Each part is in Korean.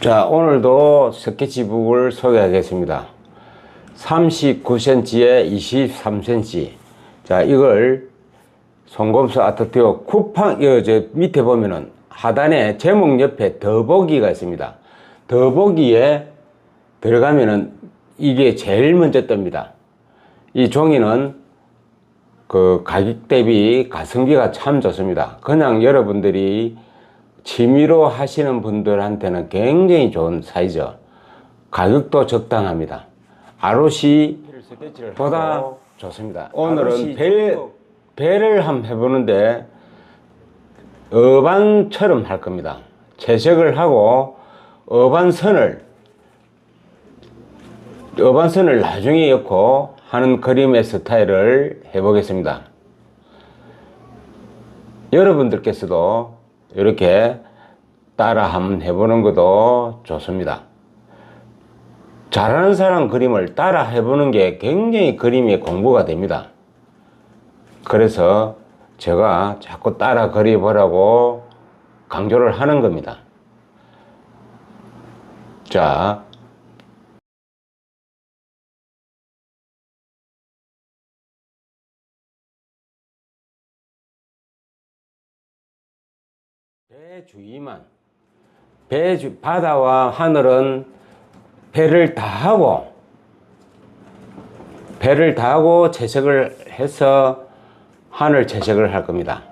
자, 오늘도 스케치북을 소개하겠습니다. 39cm에 23cm. 자, 이걸 송검수 아트티어 쿠팡, 이거 저 밑에 보면은 하단에 제목 옆에 더보기가 있습니다. 더보기에 들어가면은 이게 제일 먼저 뜹니다. 이 종이는 그 가격 대비 가성비가 참 좋습니다. 그냥 여러분들이 취미로 하시는 분들한테는 굉장히 좋은 사이즈. 가격도 적당합니다. 아로시 보다 좋습니다. 오늘은 배, 배를 한번 해보는데 어반처럼 할 겁니다. 채색을 하고 어반선을 어반선을 나중에 엮고 하는 그림의 스타일을 해보겠습니다. 여러분들께서도 이렇게 따라 한번 해보는 것도 좋습니다. 잘하는 사람 그림을 따라 해보는 게 굉장히 그림의 공부가 됩니다. 그래서 제가 자꾸 따라 그려보라고 강조를 하는 겁니다. 자, 주위만 배 주, 바다와 하늘은 배를 다 하고 배를 다 하고 채색을 해서 하늘 채색을 할 겁니다.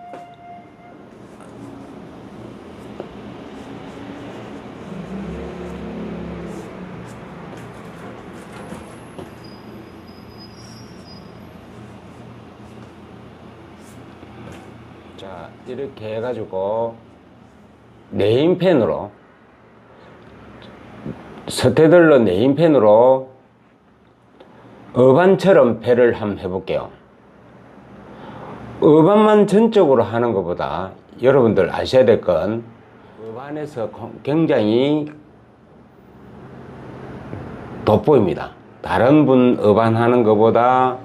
자, 이렇게 해가지고 네임펜으로 스테들러 네임펜으로 어반처럼 배를 한번 해볼게요. 어반만 전적으로 하는 것보다 여러분들 아셔야 될 건 어반에서 굉장히 돋보입니다. 다른 분 어반 하는 것보다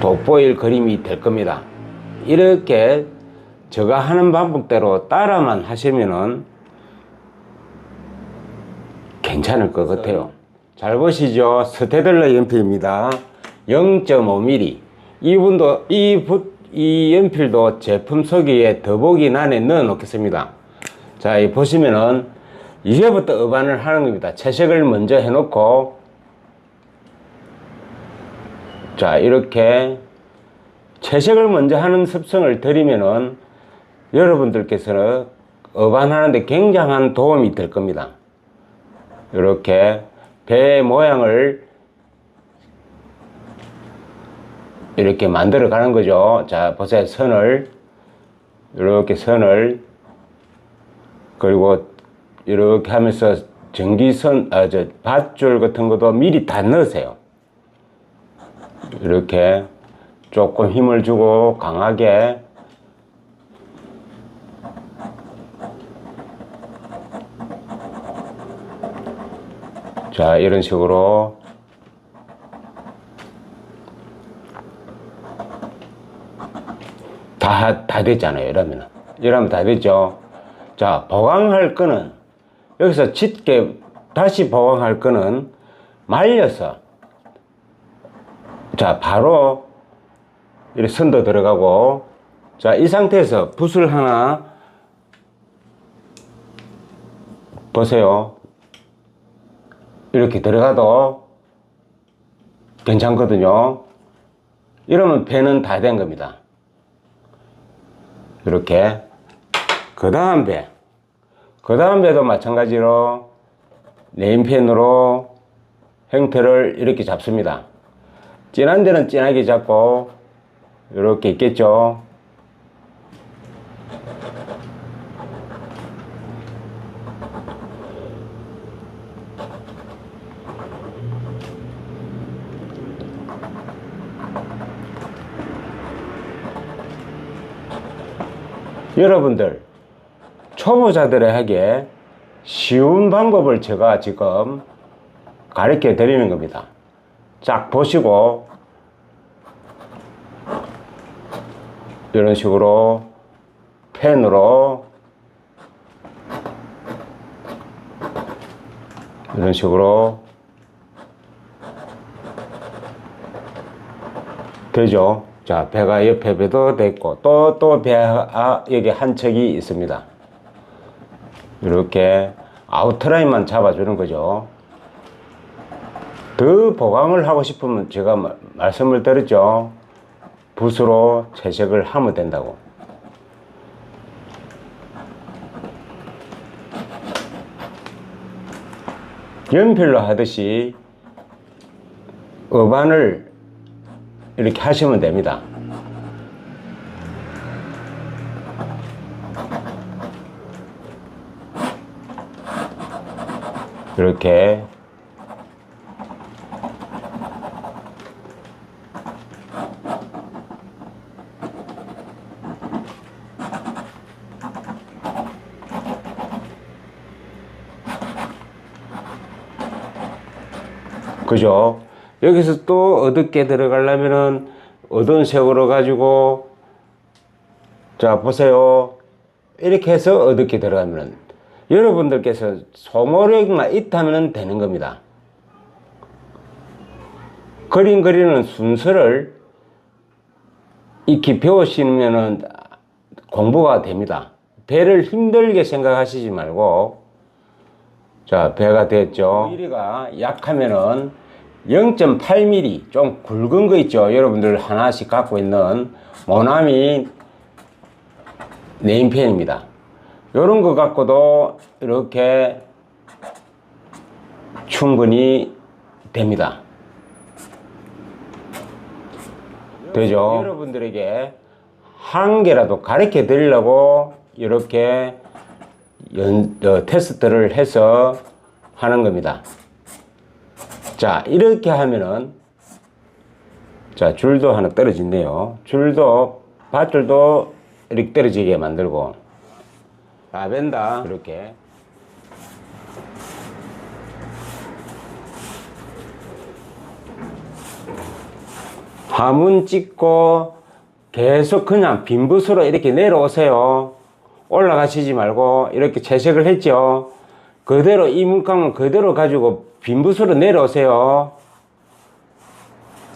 돋보일 그림이 될 겁니다. 이렇게 제가 하는 방법대로 따라만 하시면은 괜찮을 것 같아요. 잘 보시죠. 스테들러 연필입니다. 0.5mm. 이분도 이, 붓, 이 연필도 제품 소개에 더보기 난에 넣어 놓겠습니다. 자, 이 보시면은 이제부터 어반을 하는 겁니다. 채색을 먼저 해놓고 자, 이렇게 채색을 먼저 하는 습성을 들이면은 여러분들께서는 어반하는데 굉장한 도움이 될 겁니다. 이렇게 배 모양을 이렇게 만들어 가는 거죠. 자, 보세요. 선을, 이렇게 선을, 그리고 이렇게 하면서 전기선, 아, 저, 밧줄 같은 것도 미리 다 넣으세요. 이렇게 조금 힘을 주고 강하게 자 이런 식으로. 다, 다 됐잖아요 이러면 이러면 다 됐죠. 자 보강할 거는 여기서 짙게 다시 보강할 거는 말려서 자 바로 이렇게 선도 들어가고 자 이 상태에서 붓을 하나 보세요 이렇게 들어가도 괜찮거든요. 이러면 배는 다 된 겁니다. 이렇게. 그 다음 배 그 다음 배도 마찬가지로 네임펜으로 형태를 이렇게 잡습니다. 진한 데는 진하게 잡고 이렇게 있겠죠. 여러분들 초보자들에게 쉬운 방법을 제가 지금 가르쳐 드리는 겁니다. 쫙 보시고 이런 식으로 펜으로 이런 식으로 되죠. 자, 배가 옆에 배도 됐고, 또, 또 배가 여기 한 척이 있습니다. 이렇게 아웃라인만 잡아주는 거죠. 더 보강을 하고 싶으면 제가 마- 말씀을 드렸죠. 붓으로 채색을 하면 된다고. 연필로 하듯이 어반을 이렇게 하시면 됩니다. 이렇게 그죠? 여기서 또 어둡게 들어가려면은 어두운 색으로 가지고 자 보세요. 이렇게 해서 어둡게 들어가면은 여러분들께서 소모력만 있다면 되는 겁니다. 그림 그리는 순서를 익히 배우시면은 공부가 됩니다. 배를 힘들게 생각하시지 말고 자, 배가 됐죠. 미리가 약하면은 0.8mm 좀 굵은 거 있죠. 여러분들 하나씩 갖고 있는 모나미 네임펜입니다. 이런 거 갖고도 이렇게 충분히 됩니다. 되죠. 여러분들에게 한 개라도 가르쳐 드리려고 이렇게 연, 어, 테스트를 해서 하는 겁니다. 자, 이렇게 하면은, 자, 줄도 하나 떨어진대요. 줄도, 밧줄도 이렇게 떨어지게 만들고, 라벤더, 이렇게. 화문 찍고 계속 그냥 빈 붓으로 이렇게 내려오세요. 올라가시지 말고 이렇게 채색을 했죠. 그대로 이 물감은 그대로 가지고 빈 붓으로 내려오세요.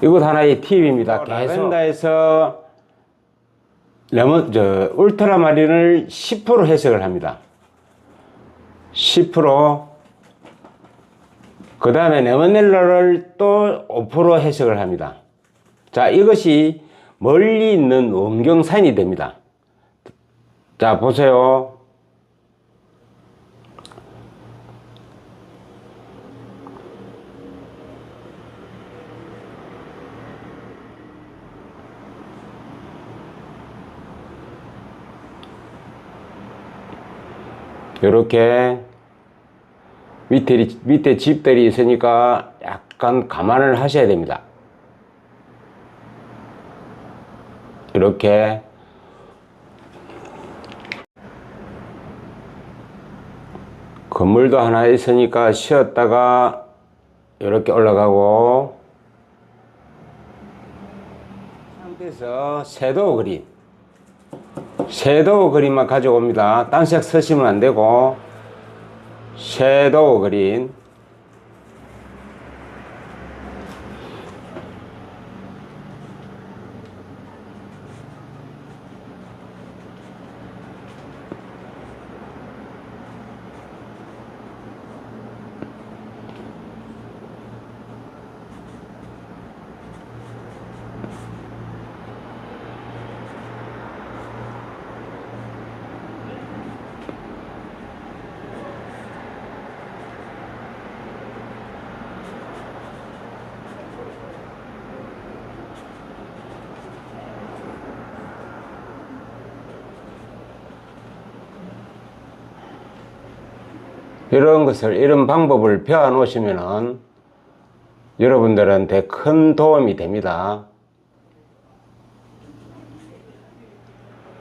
이것 하나의 팁입니다. 라벤더에서 레몬 저 울트라 마린을 10% 해석을 합니다. 10%. 그 다음에 레몬넬로를 또 5% 해석을 합니다. 자, 이것이 멀리 있는 원경산이 됩니다. 자, 보세요. 이렇게 밑에, 밑에 집들이 있으니까 약간 감안을 하셔야 됩니다. 이렇게 건물도 하나 있으니까 쉬었다가 이렇게 올라가고 상태에서 섀도우 그림 섀도우 그림만 가져옵니다. 딴색 쓰시면 안 되고 섀도우 그림 이런 것을 이런 방법을 배워 놓으시면은 여러분들한테 큰 도움이 됩니다.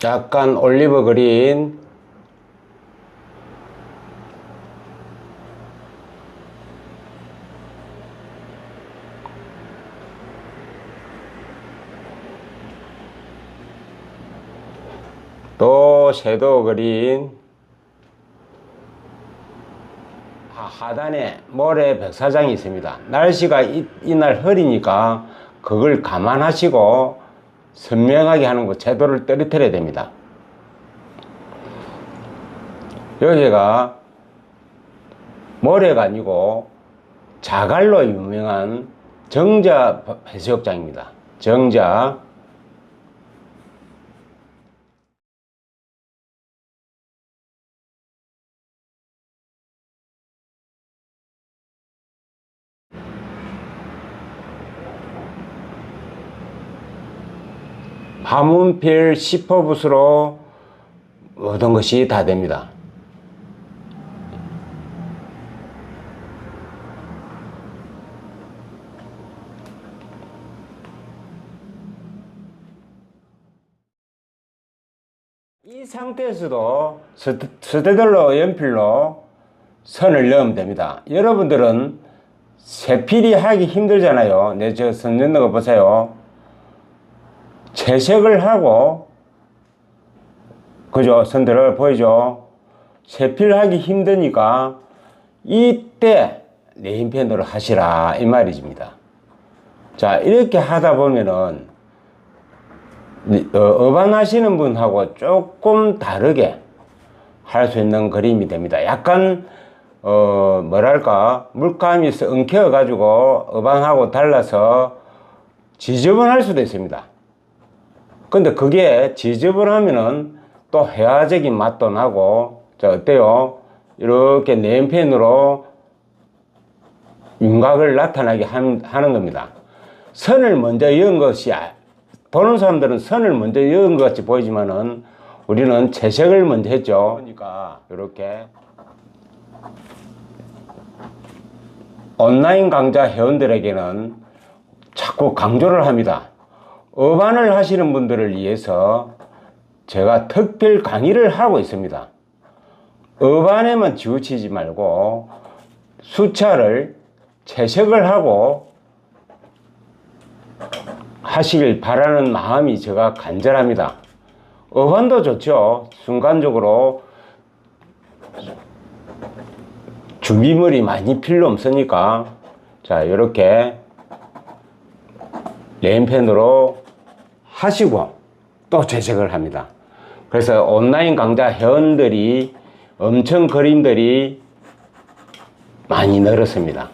약간 올리브 그린 또 섀도우 그린 하- 하단에 모래 백사장이 있습니다. 날씨가 이, 이날 흐리니까 그걸 감안하시고 선명하게 하는 거 채도를 떨어뜨려야 됩니다. 여기가 모래가 아니고 자갈로 유명한 정자 해수욕장입니다. 정자. 화문필 10호붓으로 모든 것이 다 됩니다. 이 상태에서도 스테- 스테들로 연필로 선을 넣으면 됩니다. 여러분들은 세필이 하기 힘들잖아요. 내저선 넣는 거 보세요. 채색을 하고 그죠? 선들을 보이죠? 세필하기 힘드니까 이때 네임 펜으로 하시라 이 말이집니다. 자 이렇게 하다 보면은 어, 어반하시는 분하고 조금 다르게 할 수 있는 그림이 됩니다. 약간 어 뭐랄까 물감이 엉켜 가지고 어반하고 달라서 지저분할 수도 있습니다. 근데 그게 지저분하면은 또 회화적인 맛도 나고 자 어때요? 이렇게 네임펜으로 윤곽을 나타나게 한- 하는 겁니다. 선을 먼저 이은 것이 아- 보는 사람들은 선을 먼저 이은 것 같이 보이지만은 우리는 채색을 먼저 했죠. 그러니까 이렇게 온라인 강좌 회원들에게는 자꾸 강조를 합니다. 어반을 하시는 분들을 위해서 제가 특별 강의를 하고 있습니다. 어반에만 지우치지 말고 수차를 채색을 하고 하시길 바라는 마음이 제가 간절합니다. 어반도 좋죠. 순간적으로 준비물이 많이 필요 없으니까 자 이렇게 네임펜으로 하시고 또 채색을 합니다. 그래서 온라인 강좌 회원들이 엄청 그림들이 많이 늘었습니다.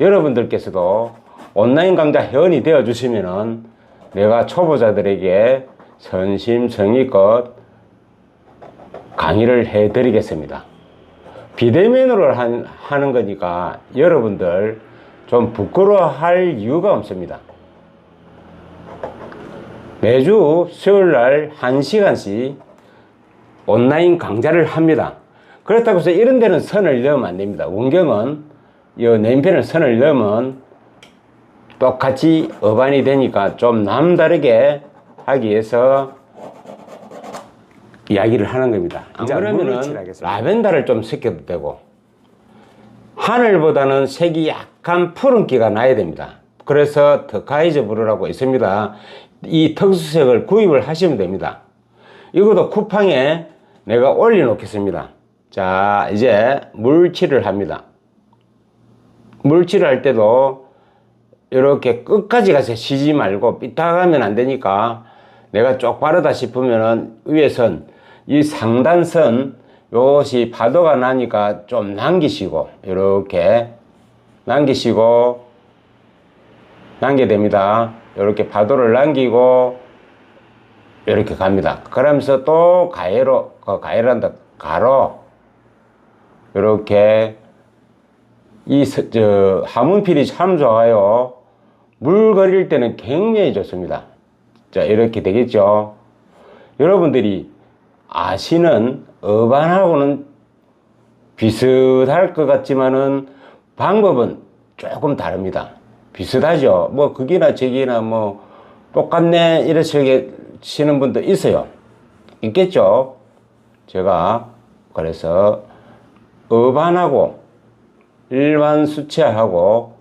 여러분들께서도 온라인 강좌 회원이 되어 주시면은 내가 초보자들에게 선심성의껏 강의를 해 드리겠습니다. 비대면으로 한- 하는 거니까 여러분들 좀 부끄러워할 이유가 없습니다. 매주 수요일 날 1시간씩 온라인 강좌를 합니다. 그렇다고 해서 이런 데는 선을 넣으면 안 됩니다. 원경은 이 네임펜을 선을 넣으면 똑같이 어반이 되니까 좀 남다르게 하기 위해서 이야기를 하는 겁니다. 안 이제 그러면은. 라벤더를 좀 섞여도 되고 하늘보다는 색이 약간 푸른기가 나야 됩니다. 그래서 더카이저 브루라고 있습니다. 이 특수색을 구입을 하시면 됩니다. 이것도 쿠팡에 내가 올려놓겠습니다. 자, 이제 물칠을 합니다. 물칠을 할 때도 이렇게 끝까지 가서 쉬지 말고 삐딱하면 안 되니까 내가 쪽 바르다 싶으면은 위에선 이 상단선 요것이 파도가 나니까 좀 남기시고 이렇게 남기시고 남게 됩니다. 이렇게 파도를 남기고 이렇게 갑니다. 그러면서 또 가해로 그 가해란다 가로 이렇게 이 저 하문필이 참 좋아요. 물 그릴 때는 굉장히 좋습니다. 자 이렇게 되겠죠. 여러분들이 아시는 어반하고는 비슷할 것 같지만은 방법은 조금 다릅니다. 비슷하죠. 뭐 거기나 저기나 뭐 똑같네 이러시는 분도 있어요. 있겠죠. 제가 그래서 어반하고 일반 수채하고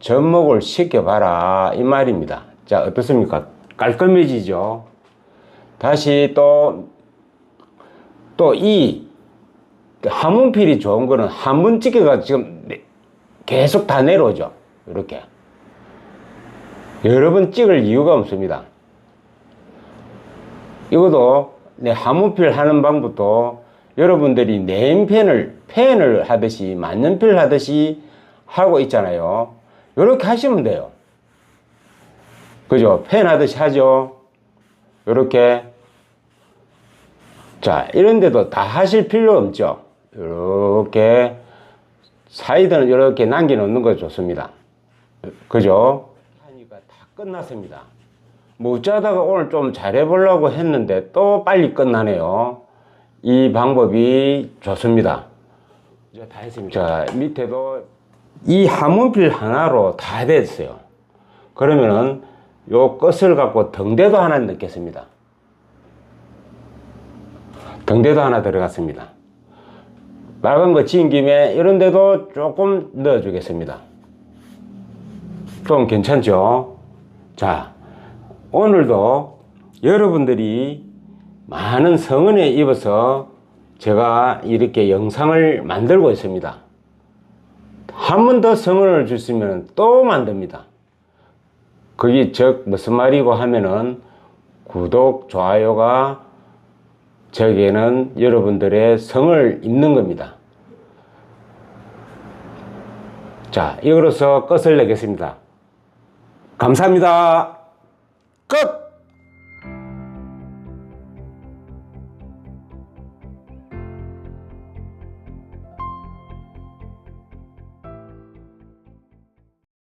접목을 시켜봐라 이 말입니다. 자 어떻습니까? 깔끔해지죠. 다시 또 또 이 한문필이 좋은 거는 한문 찌개가 지금 내- 계속 다 내려오죠. 이렇게. 여러 번 찍을 이유가 없습니다. 이것도 내 한문필 하는 방법도 여러분들이 네임펜을 펜을 하듯이 만년필 하듯이 하고 있잖아요. 이렇게 하시면 돼요. 그죠? 펜 하듯이 하죠. 이렇게 자 이런데도 다 하실 필요 없죠. 이렇게 사이드는 이렇게 남겨 놓는 거 좋습니다. 그죠? 끝났습니다. 뭐 어쩌다가 오늘 좀 잘해보려고 했는데 또 빨리 끝나네요. 이 방법이 좋습니다. 이제 다 했습니다. 자, 밑에도 이 한문필 하나로 다 됐어요. 그러면은 요 끝을 갖고 등대도 하나 넣겠습니다. 등대도 하나 들어갔습니다. 빨간 거 지은 김에 이런 데도 조금 넣어주겠습니다. 좀 괜찮죠? 자, 오늘도 여러분들이 많은 성은에 입어서 제가 이렇게 영상을 만들고 있습니다. 한 번 더 성은을 주시면 또 만듭니다. 그게 즉 무슨 말이고 하면은 구독, 좋아요가 저에게는 여러분들의 성을 잇는 겁니다. 자, 이거로서 끝을 내겠습니다. 감사합니다. 끝!